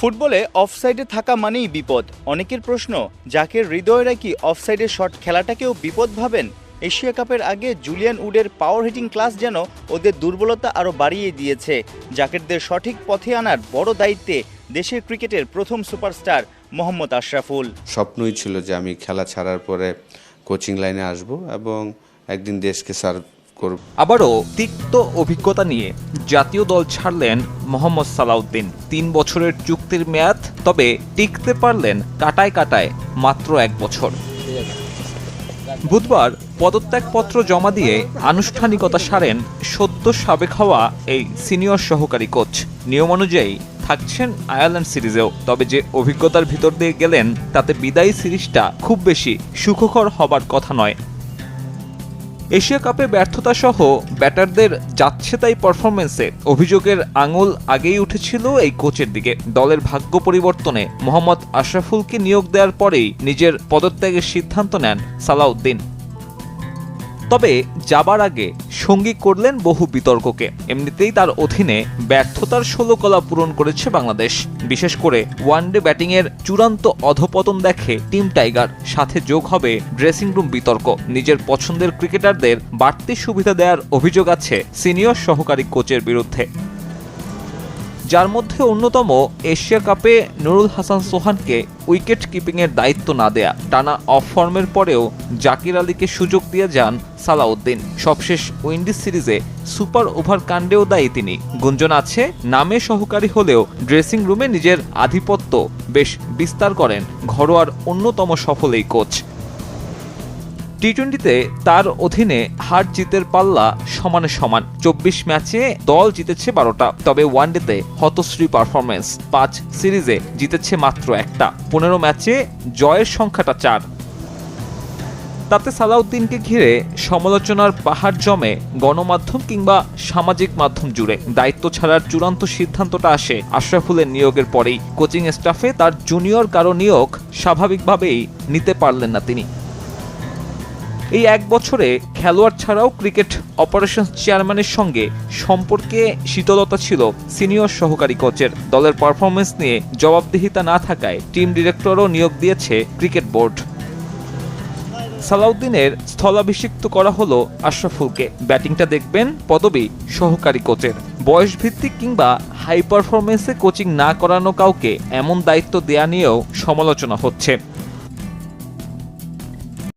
ফুটবলে অফসাইডে থাকা মানেই বিপদ। অনেকের প্রশ্ন জাকের হৃদয়রা কি অফসাইডে শট খেলাটাকেও বিপদ ভাবেন? এশিয়া কাপের আগে জুলিয়ান উডের পাওয়ার হিটিং ক্লাস যেন ওদের দুর্বলতা আরও বাড়িয়ে দিয়েছে। জাকেরদের সঠিক পথে আনার বড় দায়িত্বে দেশের ক্রিকেটের প্রথম সুপারস্টার মোহাম্মদ আশরাফুল। স্বপ্নই ছিল যে আমি খেলা ছাড়ার পরে কোচিং লাইনে আসব এবং একদিন দেশকে সার্ভ করব আবারও তিক্ত অভিজ্ঞতা নিয়ে জাতীয় দল ছাড়লেন মোহাম্মদ সালাউদ্দিন। তিন বছরের চুক্তির মেয়াদ, তবে টিকতে পারলেন কাটায় কাটায় মাত্র এক বছর। বুধবার পদত্যাগপত্র জমা দিয়ে আনুষ্ঠানিকতা সারেন সদ্য সাবেক হওয়া এই সিনিয়র সহকারী কোচ। নিয়ম অনুযায়ী থাকছেন আয়ারল্যান্ড সিরিজেও, তবে যে অভিজ্ঞতার ভিতর দিয়ে গেলেন, তাতে বিদায়ী সিরিজটা খুব বেশি সুখকর হবার কথা নয়। এশিয়া কাপে ব্যর্থতা সহ ব্যাটারদের যাচ্ছে তাই পারফরমেন্সে অভিযোগের আঙুল আগেই উঠেছিল এই কোচের দিকে। দলের ভাগ্য পরিবর্তনে মোহাম্মদ আশরাফুলকে নিয়োগ দেওয়ার পরেই নিজের পদত্যাগের সিদ্ধান্ত নেন সালাউদ্দিন। তবে যাবার আগে সঙ্গী করলেন বহু বিতর্ককে। এমনিতেই তার অধীনে ব্যর্থতার ষোলো কলা পূরণ করেছে বাংলাদেশ। বিশেষ করে ওয়ানডে ব্যাটিংয়ের চূড়ান্ত অধপতন দেখে টিম টাইগার, সাথে যোগ হবে ড্রেসিং রুম বিতর্ক। নিজের পছন্দের ক্রিকেটারদের বাড়তি সুবিধা দেওয়ার অভিযোগ আছে সিনিয়র সহকারী কোচের বিরুদ্ধে। যার মধ্যে অন্যতম এশিয়া কাপে নুরুল হাসান সোহানকে উইকেট কিপিংয়ের দায়িত্ব না দেয়া, টানা অফ ফর্মের পরেও জাকির আলীকে সুযোগ দিয়ে যান সালাউদ্দিন। সবশেষ উইন্ডিজ সিরিজে সুপার ওভার কাণ্ডেও দায়ী তিনি। গুঞ্জন আছে, নামে সহকারী হলেও ড্রেসিং রুমে নিজের আধিপত্য বেশ বিস্তার করেন ঘরোয়ার অন্যতম সফল এই কোচ। টি টোয়েন্টিতে তার অধীনে হার জিতের পাল্লা সমানে সমান। চব্বিশ ম্যাচে দল জিতেছে বারোটা, তবে ওয়ানডেতে হতশ্রী পারফরমেন্স পাঁচ সিরিজে জিতেছে মাত্র একটা। পনেরো ম্যাচে জয়ের সংখ্যাটা চার। তাতে সালাউদ্দিনকে ঘিরে সমালোচনার পাহাড় জমে গণমাধ্যম কিংবা সামাজিক মাধ্যম জুড়ে। দায়িত্ব ছাড়ার চূড়ান্ত সিদ্ধান্তটা আসে আশরাফুলের নিয়োগের পরেই। কোচিং স্টাফে তার জুনিয়র কারও নিয়োগ স্বাভাবিকভাবেই নিতে পারলেন না তিনি। এই এক বছরে খেলোয়াড় ছাড়াও ক্রিকেট অপারেশনস চেয়ারম্যানের সঙ্গে সম্পর্কে শীতলতা ছিল সিনিয়র সহকারী কোচের। দলের পারফরমেন্স নিয়ে জবাবদিহিতা না থাকায় টিম ডিরেক্টরও নিয়োগ দিয়েছে ক্রিকেট বোর্ড। সালাউদ্দিনের স্থলাভিষিক্ত করা হলো আশরাফুলকে। ব্যাটিংটা দেখবেন পদবী সহকারী কোচের। বয়স ভিত্তিক কিংবা হাই পারফরমেন্সে কোচিং না করানো কাউকে এমন দায়িত্ব দেয়া নিয়েও সমালোচনা হচ্ছে।